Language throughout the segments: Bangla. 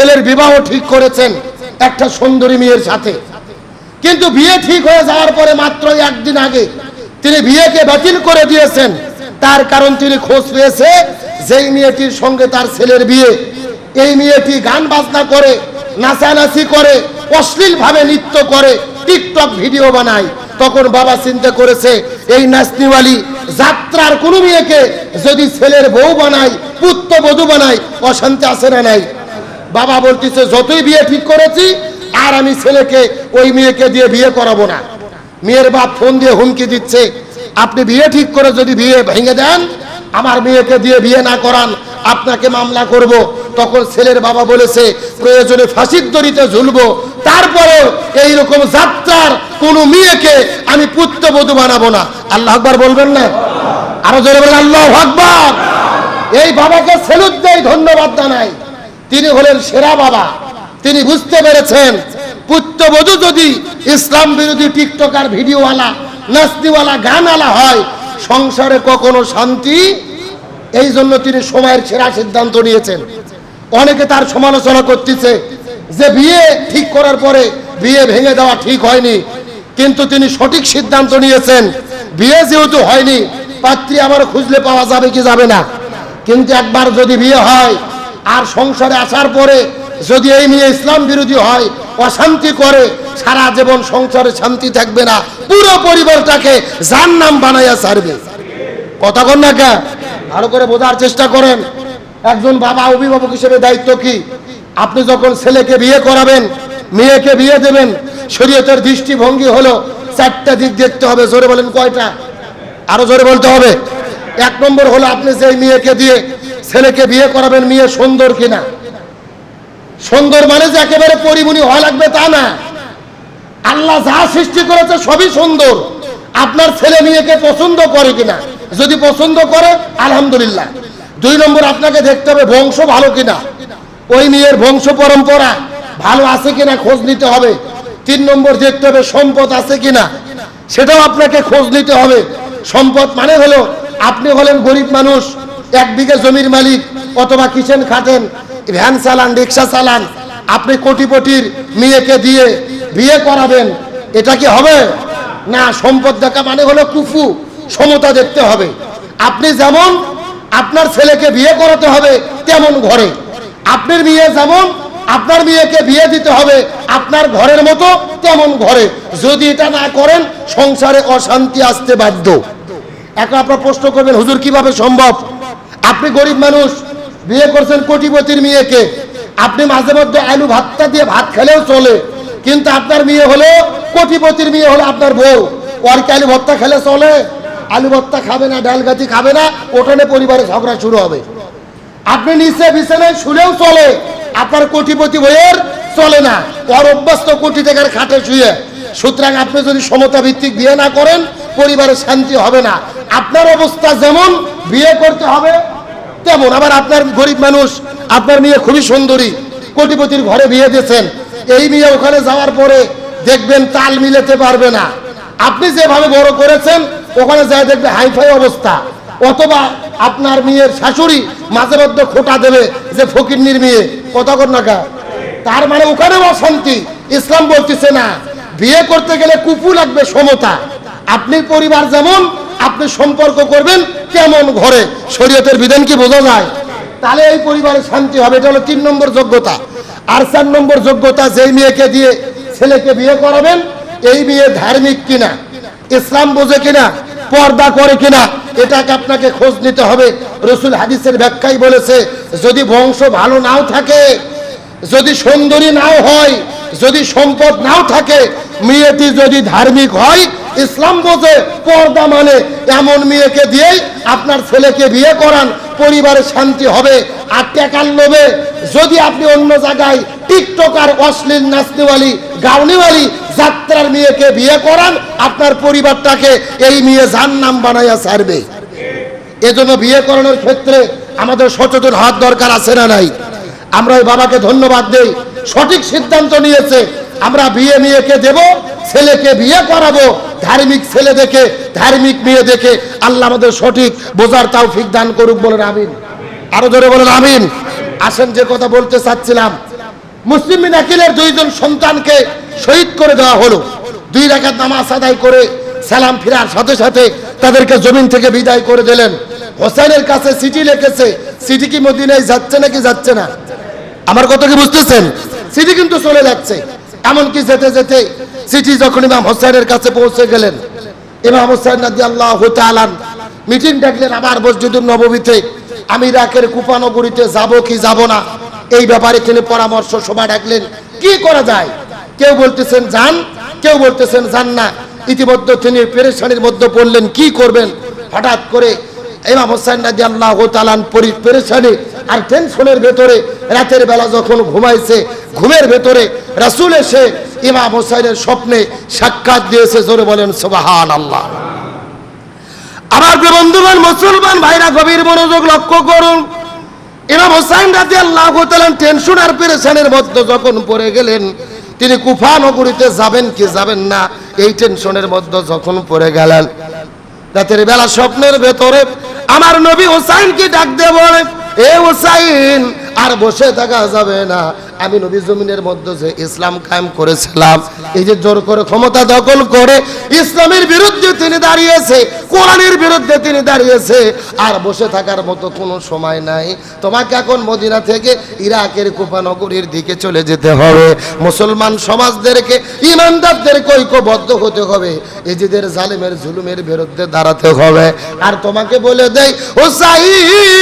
ছেলের বিবাহ ঠিক করেছেন একটা সুন্দরী মেয়ের সাথে। কিন্তু বিয়ে ঠিক হয়ে যাওয়ার পরে মাত্র একদিন আগে তিনি বিয়েকে বাতিল করে দিয়েছেন। তার কারণ তিনি খোঁজ পেয়েছে যেই মেয়েটির সঙ্গে তার ছেলের বিয়ে। এই মেয়েটি গান বাজনা করে, নাচানাচি করে অশ্লীল ভাবে নৃত্য করে, টিকটক ভিডিও বানায়। তখন বাবা চিন্তা করেছে, এই নাচনিওয়ালি যাত্রার কোনো মেয়েকে যদি ছেলের বউ বানায়, পুত্রবধূ বানায়, অশান্তি আছে না নাই। বাবা বলতেছে, যতই বিয়ে ঠিক করেছি, আর আমি ছেলেকে, ওই মেয়েকে দিয়ে বিয়ে করাবো না। মেয়ের বাপ ফোন দিয়ে হুমকি দিচ্ছে, আপনি বিয়ে ঠিক করে যদি বিয়ে ভেঙে দেন, আমার মেয়েকে দিয়ে বিয়ে না করান, আপনাকে মামলা করব। তখন ছেলের বাবা বলেছে, প্রয়োজনে ফাঁসির দড়িতে ঝুলবো, তারপরেও এইরকম যাত্রার কোনো মেয়েকে আমি পুত্রবধূ বানাবো না। আল্লাহ আকবার বলবেন না? আরও জোরে বলেন, আল্লাহ আকবার! এই বাবাকে সেলুট দেয়, ধন্যবাদ জানাই তিনি হলেন সেরা বাবা। তিনি বুঝতে পেরেছেন, পুত্রবধূ যদি ইসলাম বিরোধী টিকটকার ভিডিওওয়ালা নাস্তিওয়ালা গানওয়ালা হয়, সংসারে কখনো শান্তি? এই জন্য তিনি সময়ের সেরা সিদ্ধান্ত নিয়েছেন। অনেকে তার সমালোচনা করতেছে যে বিয়ে ঠিক করার পরে বিয়ে ভেঙে দেওয়া ঠিক হয়নি। কিন্তু তিনি সঠিক সিদ্ধান্ত নিয়েছেন, বিয়ে যেহেতু হয়নি, পাত্রী আবার খুঁজলে পাওয়া যাবে কি যাবে না? কিন্তু একবার যদি বিয়ে হয় আর সংসারে আসার পরে যদি এই নিয়ে ইসলাম বিরোধী হয়, অশান্তি করে, সারা জীবন সংসারে শান্তি থাকবে না, পুরো পরিবারটাকে যার নাম বানাইয়া ছাড়বে। কথা কন না কে? ভালো করে বোঝার চেষ্টা করেন। একজন বাবা অভিভাবক হিসেবে দায়িত্ব কি? আপনি যখন ছেলেকে বিয়ে করাবেন, মেয়েকে বিয়ে দেবেন, শরীয়তের দৃষ্টিভঙ্গি হলো চারটা দিক দেখতে হবে, জোরে বলেন কয়টা? আরও জোরে বলতে হবে। এক নম্বর হলো আপনি যে মেয়েকে দিয়ে ছেলেকে বিয়ে করাবেন মেয়ে সুন্দর কিনা? সুন্দর মানে যে একেবারে পরিমণি হওয়া লাগবে তা না। আল্লাহ যা সৃষ্টি করেছে সবই সুন্দর। আপনার ছেলে মেয়েকে পছন্দ করে কিনা? যদি পছন্দ করে, আলহামদুলিল্লাহ। দুই নম্বর, আপনাকে দেখতে হবে বংশ ভালো কিনা? ওই মেয়ের বংশ পরম্পরা ভালো আছে কিনা খোঁজ নিতে হবে। তিন নম্বর, দেখতে হবে সম্পদ আছে কিনা? সেটাও আপনাকে খোঁজ নিতে হবে। সম্পদ মানে হলো, আপনি হলেন গরিব মানুষ এক বিঘে জমির মালিক অথবা কিচেন খাটেন, ভ্যান চালান, রিক্সা চালান, আপনি কোটিপটির মেয়েকে দিয়ে বিয়ে করাবেন, এটা কি হবে? না, সম্পদ দেখা মানে হলো কুফু, সমতা দেখতে হবে। আপনি যেমন আপনার ছেলেকে বিয়ে করাতে হবে, তেমন ঘরে। আপনার মেয়ে যেমন আপনার মেয়েকে বিয়ে দিতে হবে, আপনার ঘরের মতো তেমন ঘরে। যদি এটা না করেন, সংসারে অশান্তি আসতে বাধ্য। এখন আপনার প্রশ্ন করবেন, হুজুর, কীভাবে সম্ভব? আপনি গরিব মানুষ, বিয়ে করছেন কোটিপতির মেয়েকে, আপনি মাঝে মধ্যে আলু ভাতটা দিয়ে ভাত খেলেও চলে, কিন্তু আপনার মেয়ে হলো কোটিপতির মেয়ে হলো আপনার বউ। ওর কি আলু ভর্তা খেলে চলে? আলু ভর্তা খাবে না, ডাল গাছি খাবে না ওখানে পরিবারে ঝগড়া শুরু হবে। আপনি নিচে বিছানায় শুলেও চলে, আপনার কোটিপতি বইয়ের চলে না। ওর অভ্যস্ত কোটি টাকার খাটে শুয়ে। সুতরাং আপনি যদি সমতা ভিত্তিক বিয়ে না করেন, পরিবারে শান্তি হবে না। আপনার অবস্থা যেমন, বিয়ে করতে হবে তেমন আবার আপনার গরিব মানুষ, আপনার মেয়ে খুবই সুন্দরী, কোটিপতির ঘরে বিয়ে দিয়েছেন। এই মেয়ে ওখানে যাওয়ার পরে দেখবেন তাল মিলাতে পারবে না। আপনি যেভাবে বড় করেছেন, ওখানে যায় দেখবে হাইফাই অবস্থা। অথবা আপনার মেয়ের শাশুড়ি মাঝে মধ্যে খোটা দেবে যে ফকিরনির মেয়ে। কথা কর না তার মানে ওখানেও অশান্তি। ইসলাম বলতেছে না, বিয়ে করতে গেলে কুপু লাগবে সমতা। আপনি পরিবার যেমন আপনি সম্পর্ক করবেন কেমন ঘরে? শরীয়তের বিধান কি বোঝা যায়? তাহলে এই পরিবারে শান্তি হবে, এটা হলো তিন নম্বর যোগ্যতা। আর চার নম্বর যোগ্যতা, যেই মেয়েকে দিয়ে ছেলেকে বিয়ে করাবেন, এই মেয়ে ধার্মিক কিনা? ইসলাম বোঝে কিনা? পর্দা করে কিনা? এটাকে আপনাকে খোঁজ নিতে হবে। রসুল হাদিসের ব্যাখ্যাই বলেছে, যদি বংশ ভালো নাও থাকে, যদি সুন্দরী নাও হয়, যদি সম্পদ নাও থাকে, মেয়েটি যদি ধার্মিক হয় ইসলাম বোঝে, পর্দা মানে এমন মেয়েকে দিয়েই আপনার ছেলেকে বিয়ে করান, পরিবারে শান্তি হবে। আর টেকার লোভে যদি আপনি অন্য জায়গায় টিকটকার অশ্লীল নাচনিওয়ালি গাউনিওয়ালি যাত্রার মেয়েকে বিয়ে করান, আপনার পরিবারটাকে এই মেয়ে যার নাম বানাইয়া ছাড়বে। এজন্য বিয়ে করানোর ক্ষেত্রে আমাদের সচেতন হওয়ার দরকার আছে না নাই? আমরা ওই বাবাকে ধন্যবাদ দেই। সঠিক সিদ্ধান্ত নিয়েছে। আমরা বিয়ে মেয়েকে দেব? ছেলেকে বিয়ে করাবো। ধার্মিক ছেলে দেখে, ধার্মিক মেয়ে দেখে আল্লাহ আমাদের সঠিক বোঝার তাও দান করুক বলেন আমিন। আরও জোরে বলেন আমিন। আসেন, যে কথা বলতে চাচ্ছিলাম। মুসলিম বিন আকিলের দুইজন সন্তানকে শহীদ করে দেওয়া হলো। দুই রাকাত নামাজ আদায় করে সালাম ফিরার সাথে সাথে তাদেরকে জমিন থেকে বিদায় করে দিলেন। হোসেনের কাছে চিঠি লিখেছে, চিঠি কি মদিনায় যাচ্ছে নাকি যাচ্ছে না? আমার কথা কি বুঝতেছেন? চিঠি কিন্তু চলে যাচ্ছে। এমনকি যেতে যেতে চিঠি যখন ইমাম হোসেনের কাছে পৌঁছে গেলেন, ইমাম হোসেন নাদি আল্লাহ তালান মিটিং ডাকলেন আবার মসজিদুল নবমীতে আমি ইরাকের কুপানগরীতে যাব কি যাব না? এই ব্যাপারে তিনি পরামর্শ সভা ডাকলেন, কি করা যায়? কেউ বলতেছেন, যান। কেউ বলতেছেন, যান না। ইতিমধ্যে তিনি পেরেশানির মধ্যে পড়লেন, কি করবেন? হঠাৎ করে ইমাম হোসেন রাজি আল্লাহ তালান পরি পেরেশানি আর টেনশনের ভেতরে রাতের বেলা যখন ঘুমাইছে, ঘুমের ভেতরে রাসূল এসে ইমাম হোসেনের স্বপ্নে সাক্ষাৎ দিয়েছে, জোরে বলেন সুবাহান আল্লাহ আমার বন্ধুগণ, মুসলমান ভাইরা, গভীর মনোযোগ লক্ষ্য করুন। ইমাম হোসাইন রাজি আল্লাহ টেনশন আর পেরেশানের মধ্যে যখন পড়ে গেলেন, তিনি কুফা নগরীতে যাবেন কি যাবেন না, এই টেনশনের মধ্যে যখন পড়ে গেলেন, রাতের বেলা স্বপ্নের ভেতরে আমার নবী হোসাইনকে ডাক দিয়ে বলে এ হোসাইন আর বসে থাকা যাবে না। আমি নবী জমিনের মধ্যে যে ইসলাম কায়েম করেছিলাম, এই যে জোর করে ক্ষমতা দখল করে ইসলামের বিরুদ্ধে তিনি দাঁড়িয়েছে, কোরআনের বিরুদ্ধে তিনি দাঁড়িয়েছে, আর বসে থাকার মতো কোনো সময় নাই। তোমাকে এখন মদিনা থেকে ইরাকের কুপানগরীর দিকে চলে যেতে হবে। মুসলমান সমাজদেরকে, ইমানদারদেরকে ঐক্যবদ্ধ হতে হবে। এজিদের জালিমের জুলুমের বিরুদ্ধে দাঁড়াতে হবে। আর তোমাকে বলে দেয় ও সাইন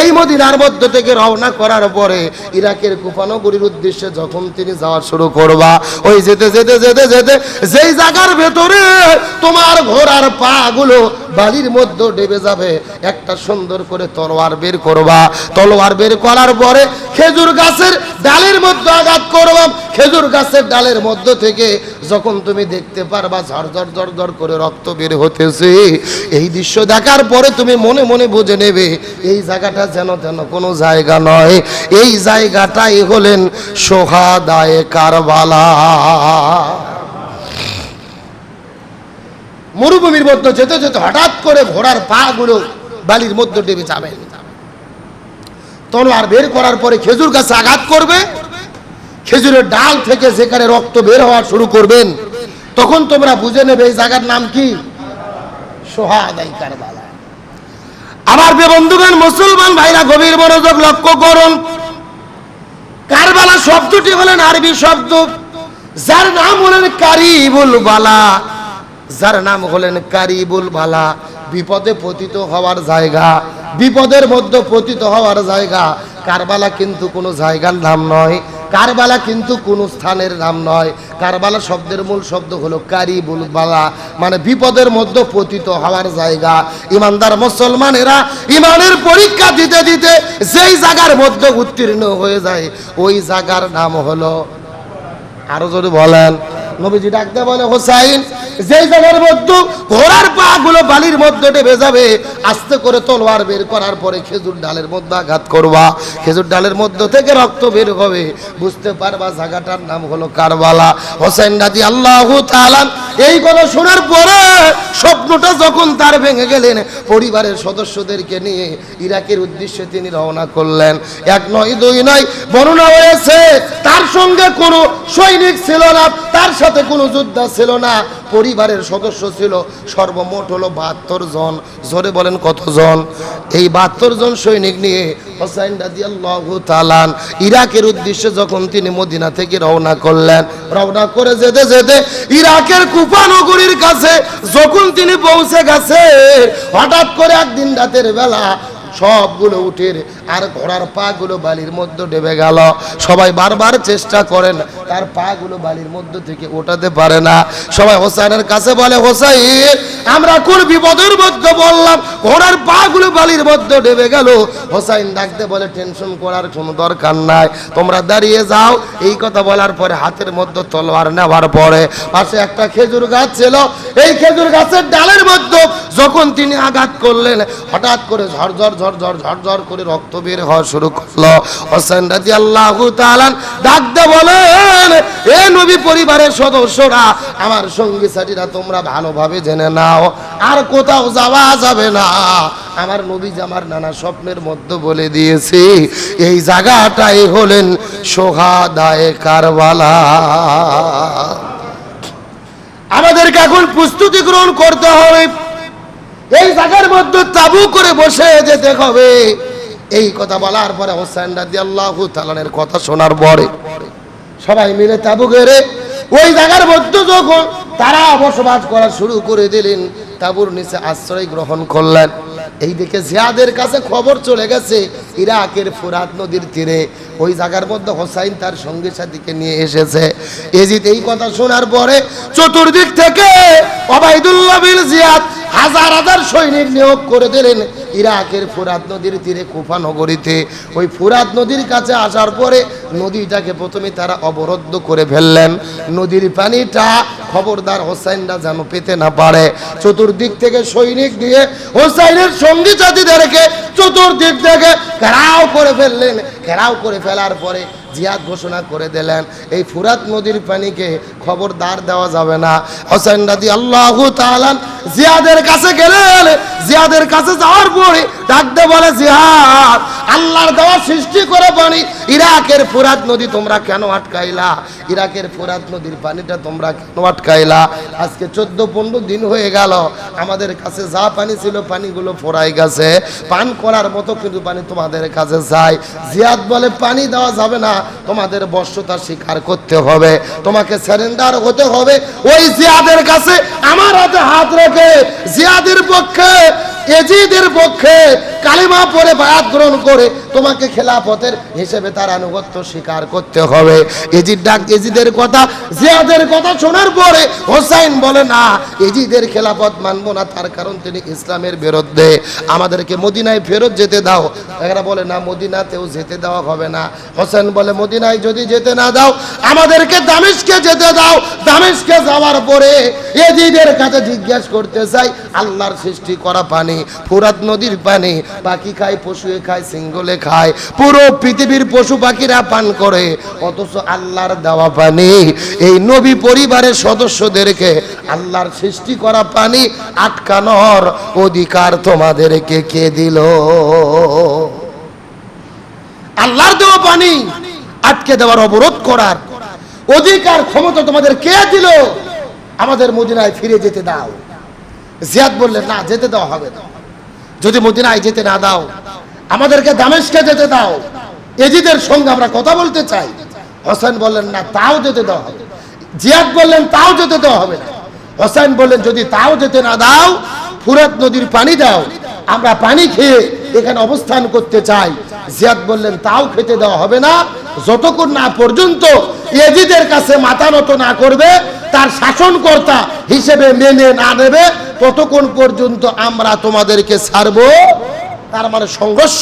এই মদিনার মধ্য থেকে রওনা করার পরে ইরাকের কুপানগরীর উদ্দেশ্যে যখন তিনি যাওয়া শুরু করবা, ওই যেতে যেতে যেতে যেতে, যেই জায়গার ভেতরে তোমার ঘোড়ার পা গুলো বালির মধ্যে ডেবে যাবে, একটা সুন্দর করে তলোয়ার বের করবা। তলোয়ার বের করার পরে খেজুর গাছের ডালের মধ্যে আঘাত করবা খেজুর গাছের ডালের মধ্য থেকে যখন তুমি দেখতে পারবা ঝরঝর ঝরঝর করে রক্ত বের হতেছে, এই দৃশ্য দেখার পরে তুমি মনে মনে বুঝে নেবে, এই জায়গাটা যেন যেন কোনো জায়গা নয়। এই জায়গাটাই হলেন সোহাদায় কারবালা। মরুভূমির মধ্যে যেতে যেতে হঠাৎ করে ঘোড়ার পা গুলো বালির মধ্যে ডেবে যাবে। তলোয়ার বের করার পরে খেজুর গাছে আঘাত করবে খেজুরের ডাল থেকে যেখানে রক্ত বের হওয়া শুরু করবেন, তখন তোমরা বুঝে নেবে এই জায়গার নাম কি? কারবালা। আমার বন্ধুগণ, মুসলমান ভাইরা, গভীর মনোযোগ লক্ষ্য করুন। কারবালা শব্দটি হলেন আরবি শব্দ। যার নাম হলেন কারিবুল বালা। যার নাম হলেন কারিবুল বালা। বিপদে পতিত হওয়ার জায়গা, বিপদের মধ্যে পতিত হওয়ার জায়গা। কারবালা কিন্তু কোনো জায়গার নাম নয়। কারবালা কিন্তু কোনো স্থানের নাম নয়। কারবালা শব্দের মূল শব্দ হলো কারি বালা মানে বিপদের মধ্যে পতিত হওয়ার জায়গা। ইমানদার মুসলমানেরা ইমানের পরীক্ষা দিতে দিতে যেই জায়গার মধ্যে উত্তীর্ণ হয়ে যায়, ওই জায়গার নাম হলো আরও যদি বলেন। নবীজি ডাকতে বলে, হোসাইন যেই জায়গার মধ্যে ঘোড়ার পা গুলো বালির মধ্যে ডেবে যাবে, আস্তে করে তলোয়ার বের করার পরে খেজুর ডালের মধ্যে আঘাত করবা। খেজুর ডালের মধ্যে থেকে রক্ত বের হবে। বুঝতে পারবা জায়গাটার নাম হলো কারবালা। হোসেন রাজি আল্লাহ তাআলা এই কথা শোনার পরে স্বপ্নটা যখন তার ভেঙে গেলেন, পরিবারের সদস্যদেরকে নিয়ে ইরাকের উদ্দেশ্যে তিনি রওনা করলেন। এক নয়, দুই নয়, বর্ণনা হয়েছে, তার সঙ্গে কোনো সৈনিক ছিল না, তার সাথে কোনো যোদ্ধা ছিল না, পরিবারের সদস্য ছিল সর্বমোট হলো বাহাত্তর জন, জোরে বলেন কতজন? এই বাহাত্তর জন সৈনিক নিয়ে হোসাইন রাদিয়াল্লাহু তাআলান ইরাকের উদ্দেশ্যে যখন তিনি মদিনা থেকে রওনা করলেন, রওনা করে যেতে যেতে ইরাকের কুফা কাছে যখন তিনি পৌঁছে গেছে, হঠাৎ করে একদিন রাতের বেলা সবগুলো উঠে আর ঘোড়ার পা গুলো বালির মধ্যে ডেবে গেল। সবাই বারবার চেষ্টা করেন, তার পা গুলো বালির মধ্যে থেকে ওঠাতে পারে না। সবাই হোসাইনের কাছে বলে, হোসাইন আমরা কোন বিপদের মধ্যে বললাম, ঘোড়ার পা গুলো বালির মধ্যে ডেবে গেল। হোসাইন ডাকতে বলে টেনশন করার কোনো দরকার নাই। তোমরা দাঁড়িয়ে যাও। এই কথা বলার পরে হাতের মধ্যে তলোয়ার নেওয়ার পরে পাশে একটা খেজুর গাছ ছিল। এই খেজুর গাছের ডালের মধ্যে যখন তিনি আঘাত করলেন, হঠাৎ করে ঝরঝর ঝরঝর ঝরঝর করে রক্ত বের হওয়া শুরু করল। হোসেন রাজি আল্লাহ ডাকতে বলেন এ নবী পরিবারের সদস্যরা, আমার সঙ্গী সাথীরা, তোমরা ভালোভাবে জেনে নাও। আর কোথাও যাওয়া যাবে না। আমার নবী আমার নানা স্বপ্নের মধ্যে বলে দিয়েছে, এই জায়গাটাই হলেন সোহাদায় কারবালা। আমাদেরকে এখন প্রস্তুতি গ্রহণ করতে হবে। এই জায়গার মধ্যে তাবু করে বসে যেতে হবে। এই কথা বলার পরে হোসেন রাজি আল্লাহ তালানের কথা শোনার পরে সবাই মিলে তাবু গেড়ে ওই জায়গার মধ্যে যখন তারা বসবাস করা শুরু করে দিলেন। তাবুর নিচে আশ্রয় গ্রহণ করলেন। এই দেখে জিয়াদের কাছে খবর চলে গেছে, ইরাকের ফুরাত নদীর তীরে। ওই জায়গার মধ্যে হোসাইন তার সঙ্গী সাথীকে নিয়ে এসেছে। এজিদ এই কথা শোনার পরে চতুর্দিক থেকে অবাইদুল্লাহ বিন জিয়াদ হাজার হাজার সৈনিক নিয়োগ করে দিলেন ইরাকের ফুরাত নদীর তীরে কুফা নগরীতে। ওই ফুরাত নদীর কাছে আসার পরে নদীটাকে প্রথমে তারা অবরুদ্ধ করে ফেললেন। নদীর পানিটা খবরদার হোসাইনরা যেন পেতে না পারে। চতুর্দিক থেকে সৈনিক দিয়ে হোসাইনের সঙ্গী সাথীদেরকে চতুর্দিক থেকে ঘেরাও করে ফেললেন। ঘেরাও করে ফেলার পরে জিয়াদ ঘোষণা করে দিলেন, এই ফুরাত নদীর পানিকে খবরদার দেওয়া যাবে না। হোসেন রাজি আল্লাহ জিয়াদের কাছে গেলেন, জিয়াদের কাছে যাওয়ার পরে ডাকতে বলে, জিহাদ আল্লাহর দেওয়া সৃষ্টি করে পানি ইরাকের ফুরাত নদী তোমরা কেন আটকাইলা? ইরাকের ফোরাত নদীর পানিটা তোমরা কেন আটকাইলা? আজকে চোদ্দ পনেরো দিন হয়ে গেল। আমাদের কাছে যা পানি ছিল, পানিগুলো ফোরাই গেছে। পান করার মতো কিন্তু পানি তোমাদের কাছে যায় জিয়াদ বলে, পানি দেওয়া যাবে না। তোমাদের বর্ষতা স্বীকার করতে হবে। তোমাকে স্যারেন্ডার হতে হবে। ওই জিয়াদের কাছে আমার হাতে হাত রেখে, জিয়াদের পক্ষে, এজিদের পক্ষে কালিমা পরে বায়াত গ্রহণ করে তোমাকে খেলাফতের হিসেবে তার আনুগত্য স্বীকার করতে হবে। এজিদ ডাক, এজিদের কথা, জিয়াদের কথা শোনার পরে হোসাইন বলে, না, এজিদের খেলাফত মানবো না, তার কারণ তিনি ইসলামের বিরুদ্ধে। আমাদেরকে মদিনায় ফেরত যেতে দাও। এরা বলে, না, মদিনাতেও যেতে দেওয়া হবে না। হোসেন বলে, মদিনায় যদি যেতে না দাও, আমাদেরকে দামেশকে যেতে দাও। দামেশকে যাওয়ার পরে এজিদের কাছে জিজ্ঞেস করতে চাই, আল্লাহর সৃষ্টি করা পানি, ফুরাত নদীর পানি পাখি খায় পশু খায়, সিঙ্গলে খায়। পুরো পৃথিবীর পশু পাখিরা পান করে। অথচ আল্লাহর দেওয়া পানি, এই নবী পরিবারের সদস্যদেরকে আল্লাহর সৃষ্টি করা পানি আটকানোর অধিকার তোমাদেরকে কে দিল? আল্লাহর দেওয়া পানি আটকে দেওয়ার অবরোধ করার অধিকার, ক্ষমতা তোমাদের কে দিল? আমাদের মদিনায় ফিরে যেতে দাও। জিয়াদ বললেন, না, যেতে দেওয়া হবে না। যদি মদিনায় যেতে না দাও, আমাদেরকে দামেশকে যেতে দাও, এজিদের সঙ্গে আমরা কথা বলতে চাই। হোসেন বললেন, না, তাও যেতে দেওয়া হবে। জিয়াদ বললেন, তাও যেতে দেওয়া হবে না। হোসেন বললেন, যদি তাও যেতে না দাও, ফুরাত নদীর পানি দাও, আমরা পানি খেয়ে এখানে অবস্থান করতে চাই। জিয়াদ বললেন, তাও খেতে দেওয়া হবে না। যতক্ষণ না পর্যন্ত এজিদের কাছে মাথা নত না করবে, তার শাসনকর্তা হিসেবে মেনে না নেবে ততক্ষণ পর্যন্ত আমরা তোমাদেরকে ছাড়বো? তার মানে সংঘর্ষ।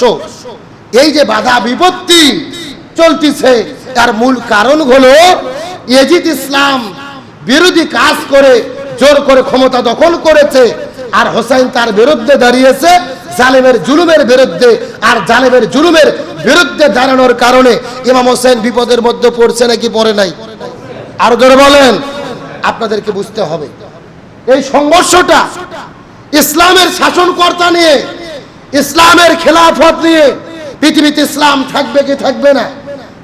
এই যে বাধা বিপত্তি চলতিছে, তার মূল কারণ হলো এজিদ ইসলাম বিরোধী কাজ করে, জোর করে ক্ষমতা দখল করেছে, আর হোসাইন তার বিরুদ্ধে দাঁড়িয়েছে, জালেমের জুলুমের বিরুদ্ধে, আর জালেমের জুলুমের বিরুদ্ধে দাঁড়ানোর কারণে ইমাম হোসেন বিপদের মধ্যে পড়ছে নাকি পড়ে নাই? আরও ধরে বলেন, আপনাদেরকে বুঝতে হবে। এই সংঘর্ষটা ইসলামের শাসনকর্তা নিয়ে, ইসলামের খেলাফত নিয়ে পৃথিবীতে ইসলাম থাকবে কি থাকবে না?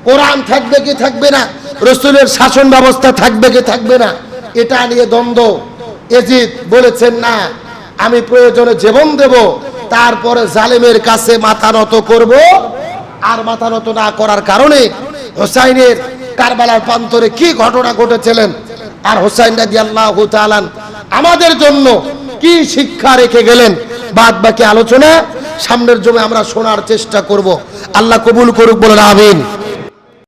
কোরআন থাকবে কি থাকবে না? রসুলের শাসন ব্যবস্থা থাকবে কি থাকবে না? এটা নিয়ে দ্বন্দ্ব। এজিদ বলেছেন, না, আমি প্রয়োজনে জীবন দেব, তারপরে জালেমের কাছে মাথা নত করব, আর মাথা নত না করার কারণে হোসাইনের কারবালার প্রান্তরে কি ঘটনা ঘটেছিলেন? আর হোসাইন রাজি আল্লাহ আমাদের জন্য কি শিক্ষা রেখে গেলেন? বাদ বাকি আলোচনা। সামনের জমে আমরা শোনার চেষ্টা করব। আল্লাহ কবুল করুক বলে আমিন।